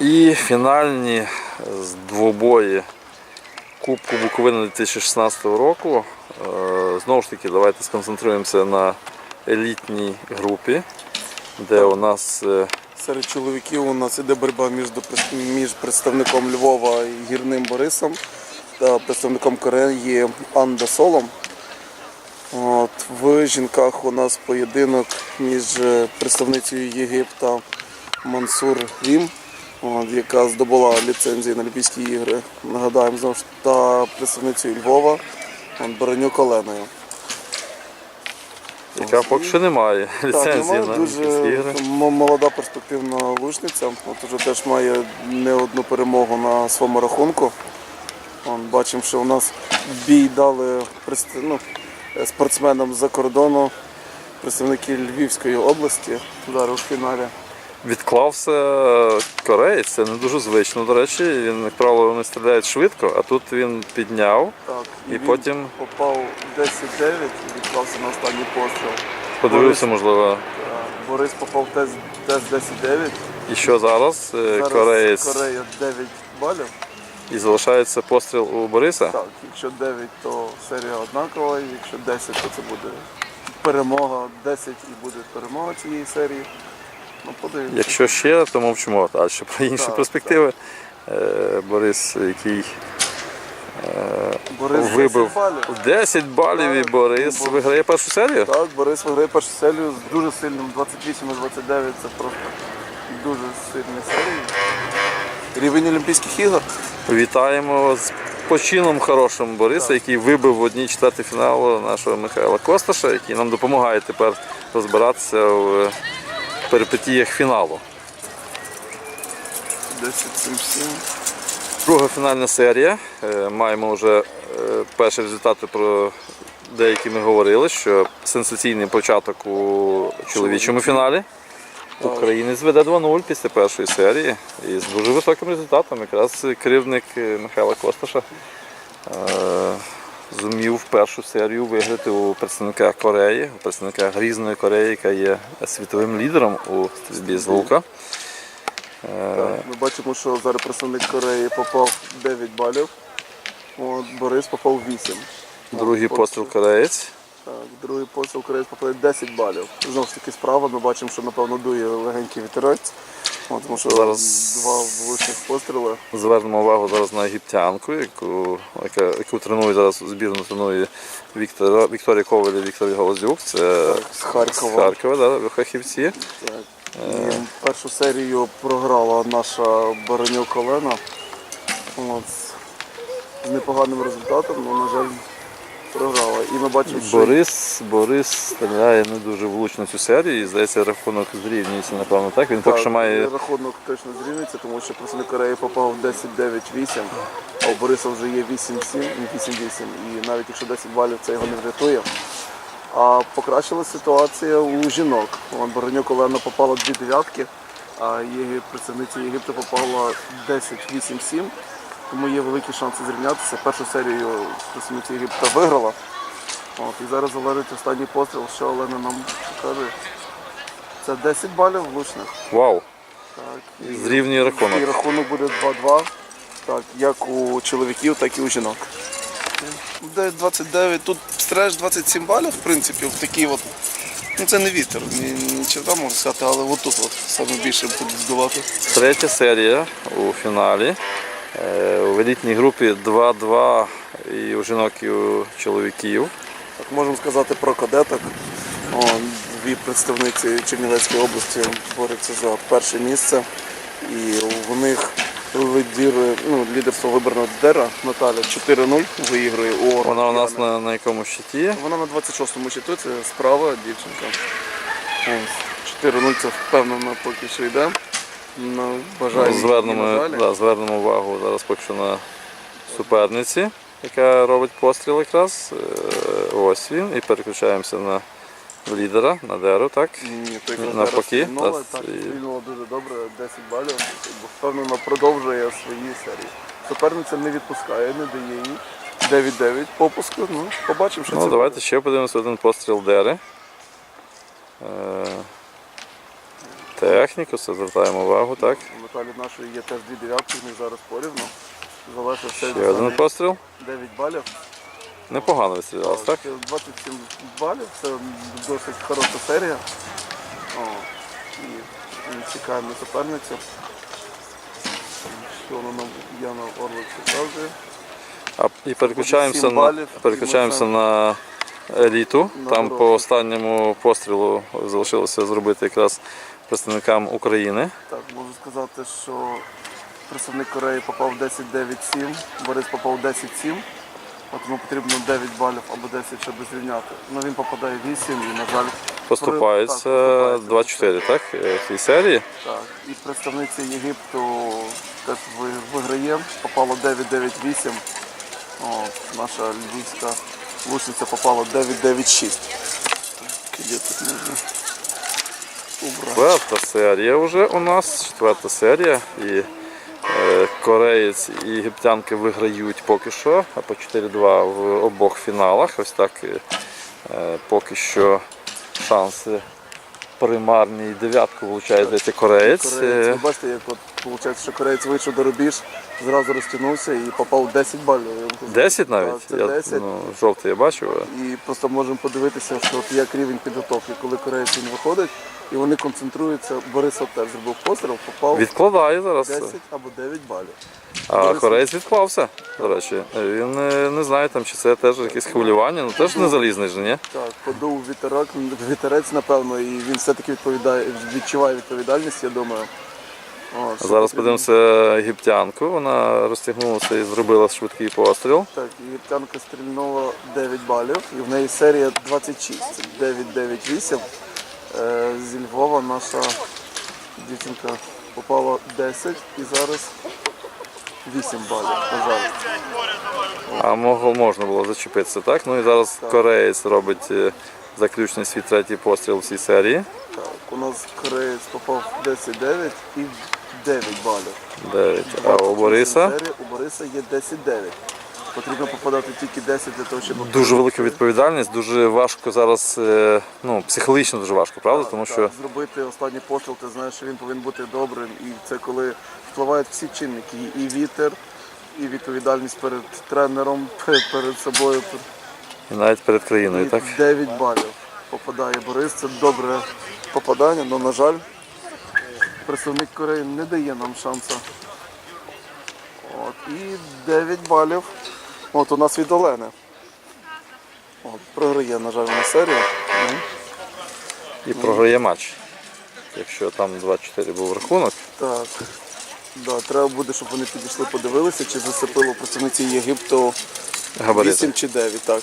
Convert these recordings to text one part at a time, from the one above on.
І фінальні з двобої Кубку Буковини 2016 року. Е, Знову ж таки, давайте сконцентруємося на елітній групі, де у нас е, Серед чоловіків у нас іде боротьба між, між представником Львова гірним Борисом та представником Кореї Анда Солом. От, в жінках у нас поєдинок між е, представницею Єгипта Мансур Рім, яка здобула ліцензію на Олімпійські ігри. Нагадаємо знову ж та представницею Львова Баранюк Оленою. яка поки що не має Так, ліцензії немає, на Олімпійські ігри. молода перспективна лучниця. От уже теж має не одну перемогу на своєму рахунку. Вон, бачимо, що у нас бій дали ну, спортсменам з-за кордону, представники Львівської області. Зараз у фіналі. Відклався кореєць, це не дуже звично, до речі. Він, як правило, вони стріляють швидко, а тут він підняв, Так, І він потім? попав 10-9 і відклався на останній постріл. подивився, можливо, Е, Борис попав тест, тест 10-9. і що зараз. Е, Зараз Кореєць Корея 9 балів. і залишається постріл у Бориса. Так, якщо 9, то серія однакова, і якщо 10, то це буде перемога 10 і буде перемога цієї серії. Ну. Якщо ще, то мовчимо. А що про інші Так, перспективи. Е, Борис, який Борис вибив 10 балів. 10 балів і Так, Борис виграє першу серію. Так, Борис виграє першу серію з дуже сильним 28 і 29. Це просто дуже сильні серії. Рівень Олімпійських ігор. Вітаємо з почином хорошим Бориса, який вибив в одній четвертій фіналу нашого Михайла Косташа, який нам допомагає тепер розбиратися в перипетіях фіналу. 10-7-7. Друга фінальна серія. Е, Маємо вже е, перші результати, про деякі ми говорили, що сенсаційний початок у чоловічому фіналі. Українець веде 2-0 після першої серії і з дуже високим результатом. Якраз керівник е, Михайла Косташа е, зумів першу серію виграти у представника Кореї, у представника Грізної Кореї, яка є світовим лідером у стрільбі з лука. Так, Ми бачимо, що зараз представник Кореї попав 9 балів. От, Борис попав 8. Другий постріл кореєць. Так, другий постріл Кореєць попадає 10 балів. Знову ж таки справа, ми бачимо, що напевно дує легенький вітерець. От, тому що Зараз- два влучних постріли. Звернемо увагу зараз на єгиптянку, яку, яка, яку тренує зараз збірну тренує Віктора, Вікторія Коваль і Віктор Галузюк. Це Так, з Харкова. з Харкова, да, фахівці. Так. І першу серію програла наша Баранюк Олена. От, з непоганим результатом, але, на жаль, програла. І ми бачимо, що Борис, Борис стріляє не дуже влучно цю серію, і здається, рахунок зрівнюється, напевно, так. Він поки що має рахунок точно зрівнюється, тому що представник Кореї попав 10-9-8, а у Бориса вже є 8-7, 8-8. І навіть якщо 10 балів, це його не врятує. А покращилася ситуація у жінок. Вон Баранюк Олена попала дві дев'ятки, а Єгип, представниця Єгипту попала 10-8-7. Тому є великі шанси зрівнятися. Першу серію представниця Єгипта виграла. От, і зараз залежить останній постріл, що Олена нам покаже. Це 10 балів влучних. вау! Так, і, Зрівнює рахунок. і рахунок буде 2-2, так, як у чоловіків, так і у жінок. Де 29, тут стреш 27 балів, в принципі, в такий от. Ну це не вітер, ні, ні черта можна сказати, але отут от саме більше буде здавати. Третя серія у фіналі. Е, У елітній групі 2-2 і у жінок, і у чоловіків. Так, можемо сказати про кадеток. О, дві представниці Чернівецької області борються за перше місце. І у них лідирує, ну, лідерство вибрано Дера Наталя 4-0 виігрує у Вона у нас на, на якому щиті. Вона на 26-му щиту, це справа дівчинка. 4-0 це впевнено поки що йде. Ну, бажаю їй Звернемо, да, звернемо увагу зараз поки що на суперниці, яка робить постріл якраз. Е, Ось він. І переключаємося на лідера, на деру, так? Ні, той Навпаки, та- так, стрільнула дуже добре, 10 балів. Бо впевнено продовжує свої серії. Суперниця не відпускає, не дає їй. 9-9 попуску, ну, побачимо, що Ну, це давайте буде. ще подивимося один постріл дери. Е, техніку, це звертаємо увагу, так. У Наталі нашої є теж дві дев'ятки, в них зараз порівну. Залишився Ще один постріл. 9 балів. Непогано відстрілялось, так? 27 балів, це досить хороша серія. О, і чекаємо на суперницю. Що вона нам Яна Орлик показує. А, і переключаємося на, балів, переключаємося і на еліту. На Там по останньому пострілу залишилося зробити якраз представникам України. Так, можу сказати, що представник Кореї попав 10-9-7, Борис попав 10-7. От йому потрібно 9 балів або 10, щоб зрівняти. Ну він попадає 8 і, на жаль, Поступається Так, поступається. 2-4, так? е, В цій серії. Так, і представниця Єгипту теж виграє, попало 9-9-8. О, наша львівська лучниця попала 9-9-6. Де тут можна убрати? Четверта серія вже у нас. Четверта серія. І е, кореєць і єгиптянки виграють поки що, а по 4-2 в обох фіналах. Ось так е, е, поки що шанси примарні. Дев'ятку влучає здається кореєць. Кореєць, ви бачите, як от виходить, що кореєць вийшов до рубіж, зразу розтягнувся і попав 10 балів. Я вам кажу. 10 навіть. Це я, 10. Ну, жовтий я бачив. І просто можемо подивитися, що от як рівень підготовки, коли кореєць він виходить, і вони концентруються. Борис от теж зробив постріл, попав Відкладає зараз. 10 або 9 балів. А Борис- кореєць відклався, до речі. Він е, не знає, там, чи це теж якесь хвилювання, ну теж не залізний же, ні? Так, подув вітерок, вітерець, напевно, і він все-таки відповідає, відчуває відповідальність, я думаю. О, Зараз подивимося єгиптянку. Вона розтягнулася і зробила швидкий постріл. Так, єгиптянка стрільнула 9 балів, і в неї серія 26. Це 9-9-8. Е, Зі Львова наша дівчинка попала 10 і зараз 8 балів, на жаль. А могло можна було зачепитися, так? Ну і зараз кореєць робить е, заключний свій третій постріл в цій серії. Так, у нас кореєць попав 10-9 і 9 балів. Дев'ять. А у Бориса У Бориса є 10-9. Потрібно попадати тільки 10 для того, щоб дуже велика відповідальність, дуже важко зараз, е, ну, психологічно дуже важко, правда? Тому що зробити останній постріл, ти знаєш, що він повинен бути добрим. І це коли впливають всі чинники, і і вітер, і відповідальність перед тренером, перед собою. і навіть перед країною, І так? 9 балів попадає Борис. Це добре попадання, але, на жаль, представник Кореї не дає нам шансу. От, і 9 балів. От у нас від Олени. От, програє, на жаль, на серію. І програє матч. Якщо там 2-4 був рахунок, Так. Да, треба буде, щоб вони підійшли, подивилися, чи зацепило представниці Єгипту габарити. 8 чи 9, так.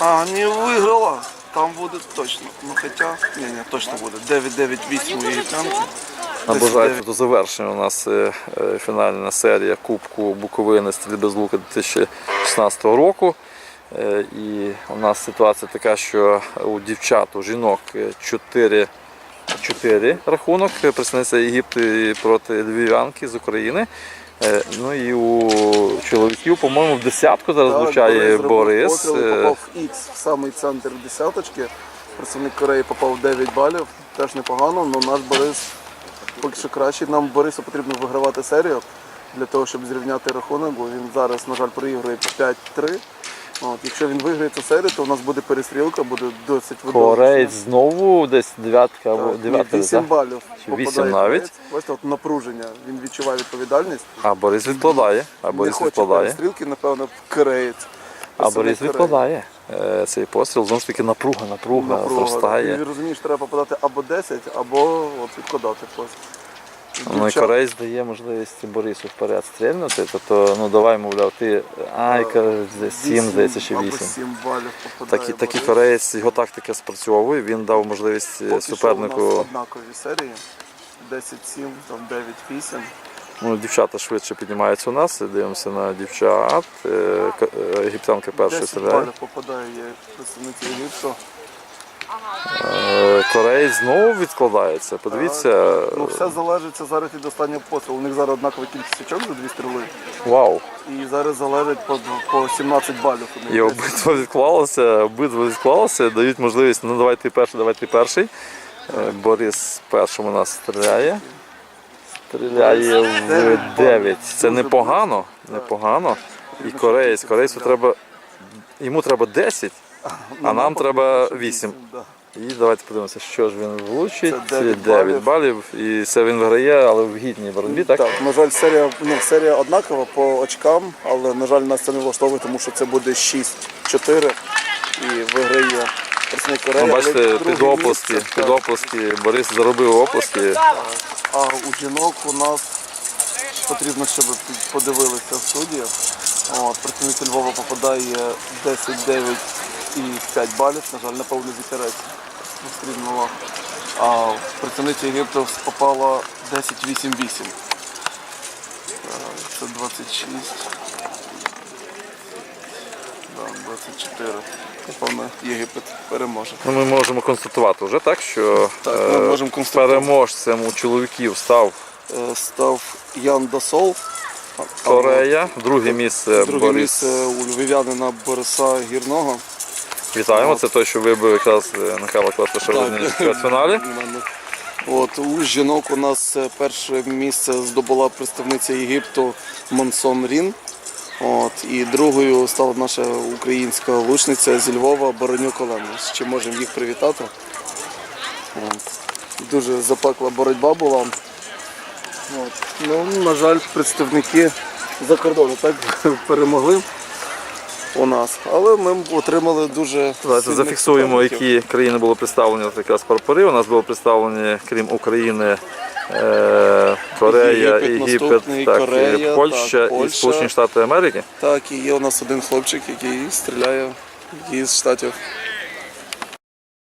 А, не виграла. Там буде точно. Ну хоча, ні, ні, точно буде. 9-9-8 у єгиптянки. Наближається до завершення у нас е, е, фінальна серія Кубку Буковини стрільби з лука 2016 року. Е, І у нас ситуація така, що у дівчат, у жінок 4, 4 рахунок представниця Єгипту проти львів'янки з України. Е, Ну і у чоловіків, по-моєму, в десятку зараз Так, влучає Борис. постріл Е, попав в Х в самий центр десяточки. Представник Кореї попав 9 балів. Теж непогано, але наш Борис поки що кращий. Нам Борису потрібно вигравати серію для того, щоб зрівняти рахунок, бо він зараз, на жаль, проігрує 5-3. От, якщо він виграє цю серію, то у нас буде перестрілка, буде досить видовищно. Кореєць знову десь дев'ятка або Так, дев'ятка. ні, 8 так? балів. Чи вісім попадає навіть? Бачите, от напруження. Він відчуває відповідальність. А Борис відкладає. А Не Борис хоче відкладає. перестрілки, напевно, кореєць. А Борис відкладає е, цей постріл, знову ж таки напруга, напруга, Напруга, зростає. Ти розумієш, треба попадати або 10, або от відкладати просто. Ну і Дівчат- Кореєць дає можливість Борису вперед стрільнути, тобто ну давай, мовляв, ти ай, каже, 7, Вісім здається, чи або 8. 7 балів попадає. Такий, кореєць, його тактика спрацьовує, він дав можливість е, Поки що у супернику. нас однакові серії. 10-7, там 9-8. Ну, дівчата швидше піднімаються у нас, дивимося на дівчат. Е, е, Єгиптянка першою 10 стріляє. попадає є представниці Єгипту. Е, Кореєць знову відкладається. Подивіться. Ну все залежить зараз від останнього пострілу. У них зараз однакова кількість очок за дві стріли. Вау! І зараз залежить по, по 17 балів. І обидва відклалося, обидва відклалося, дають можливість, ну давай ти перший, давай ти перший. Е, Борис першим у нас стріляє. Стріляє в 9. Це непогано. Непогано. І кореєць. Корейцю треба. Йому треба 10, а нам треба 8. І давайте подивимося, що ж він влучить. Це 9 9 балів. І це він виграє, але в гідній боротьбі, так? Так, на жаль, серія, ну, серія однакова по очкам, але, на жаль, нас це не влаштовує, тому що це буде 6-4 і виграє представник Кореї. Ну, бачите, під оплески, під так. оплески Борис заробив оплески. А у жінок у нас потрібно, щоб подивилися студія. От, представник Львова попадає 10-9 і 5 балів, на жаль, напевно, вітерець стрільнула. А представниця Єгипту попала 10-8-8. Е, Це 26. Да, 24. Напевно, Єгипет переможе. Ну, ми можемо констатувати вже так, що Так, ми е, можемо констатувати. переможцем у чоловіків став Е, Став Ян Дасол. Корея, друге місце Друге Борис. місце у львів'янина Бориса Гірного. Вітаємо, це той, що вибив якраз е, Михайло Так. в чвертьфіналі. От у жінок у нас е, перше місце здобула представниця Єгипту Монсон Рін. От, і другою стала наша українська лучниця зі Львова Боронюк Олена. З чим можемо їх привітати. От. Дуже запекла боротьба була. От. Ну, на жаль, представники за кордону так перемогли у нас. Але ми отримали дуже. Давайте зафіксуємо, які країни були представлені от якраз прапори. У нас було представлені, крім України, е, Корея, Єгипет Єгипет, так, Корея, Польща так, і Сполучені Штати Америки. Так, і є у нас один хлопчик, який стріляє, із штатів.